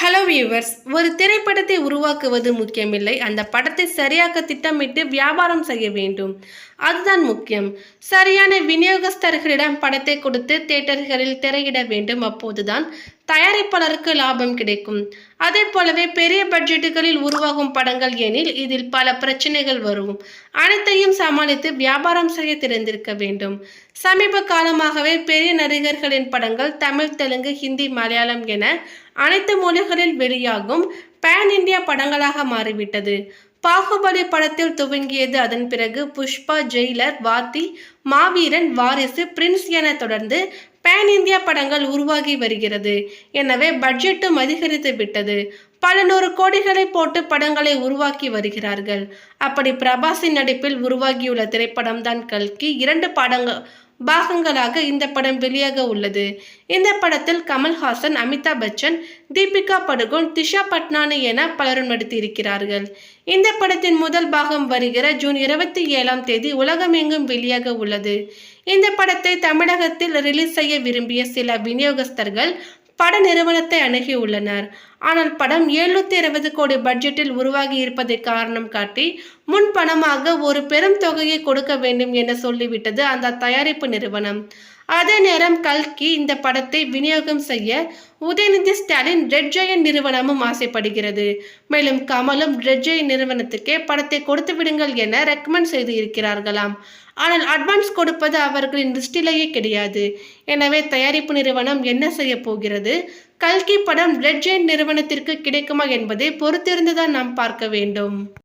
Hello viewers ஒரு திரைப்படத்தை உருவாக்குவது முக்கியமில்லை. அந்த படத்தை சரியாக திட்டமிட்டு வியாபாரம் செய்ய வேண்டும். அதுதான் முக்கியம். சரியான விநியோகஸ்தர்களிடம் படத்தை கொடுத்து தியேட்டர்களில் திரையிட வேண்டும். அப்போதுதான் தயாரிப்பாளருக்கு லாபம் கிடைக்கும். அதே போலவே பெரிய பட்ஜெட்டுகளில் உருவாகும் படங்கள் எனில் இதில் பல பிரச்சனைகள் வரும். அனைத்தையும் சமாளித்து வியாபாரம் செய்ய தெரிந்திருக்க வேண்டும். சமீப காலமாகவே பெரிய நடிகர்களின் படங்கள் தமிழ் தெலுங்கு ஹிந்தி மலையாளம் என அனைத்து மொழிகளில் வெளியாகும் பேன் இந்தியா படங்களாக மாறிவிட்டது. பாகுபலி படத்தில் துவங்கியது அதன் பிறகு புஷ்பா ஜெயிலர் வாத்தி மாவீரன் வாரிசு பிரின்ஸ் என தொடர்ந்து பேன் இந்தியா படங்கள் உருவாகி வருகிறது. எனவே பட்ஜெட்டும் அதிகரித்து விட்டது. பல நூறு கோடிகளை போட்டு படங்களை உருவாக்கி வருகிறார்கள். அப்படி பிரபாஸின் நடிப்பில் உருவாகியுள்ள திரைப்படம் தான் கல்கி. இரண்டு படங்கள் பாகங்களாக இந்த படம் வெளியாக உள்ளது. இந்த படத்தில் கமல்ஹாசன் அமிதாப் பச்சன் தீபிகா படுகோன் திஷா பட்னானி என பலரும் நடித்திருக்கிறார்கள். இந்த படத்தின் முதல் பாகம் வருகிற ஜூன் இருபத்தி ஏழாம் தேதி உலகமெங்கும் வெளியாக உள்ளது. இந்த படத்தை தமிழகத்தில் ரிலீஸ் செய்ய விரும்பிய சில விநியோகஸ்தர்கள் பட நிறுவனத்தை அணுகியுள்ளனர் ஆனால் படம் எழுநூத்தி இருபது கோடி பட்ஜெட்டில் உருவாகி இருப்பதை காரணம் காட்டி முன் பணமாக ஒரு பெரும் தொகையை கொடுக்க வேண்டும் என சொல்லிவிட்டது அந்த தயாரிப்பு நிறுவனம். அதே நேரம் கல்கி இந்த படத்தை விநியோகம் செய்ய உதயநிதி ஸ்டாலின் ரெட் ஜெயன் நிறுவனமும் ஆசைப்படுகிறது. மேலும் கமலும் ரெட் ஜெயன் நிறுவனத்துக்கே படத்தை கொடுத்து விடுங்கள் என ரெக்கமெண்ட் செய்து இருக்கிறார்களாம். ஆனால் அட்வான்ஸ் கொடுப்பது அவர்களின் லிஸ்டிலேயே கிடையாது. எனவே தயாரிப்பு நிறுவனம் என்ன செய்ய போகிறது? கல்கி படம் ரெட் ஜெயின் நிறுவனத்திற்கு கிடைக்குமா என்பதை பொறுத்திருந்துதான் நாம் பார்க்க வேண்டும்.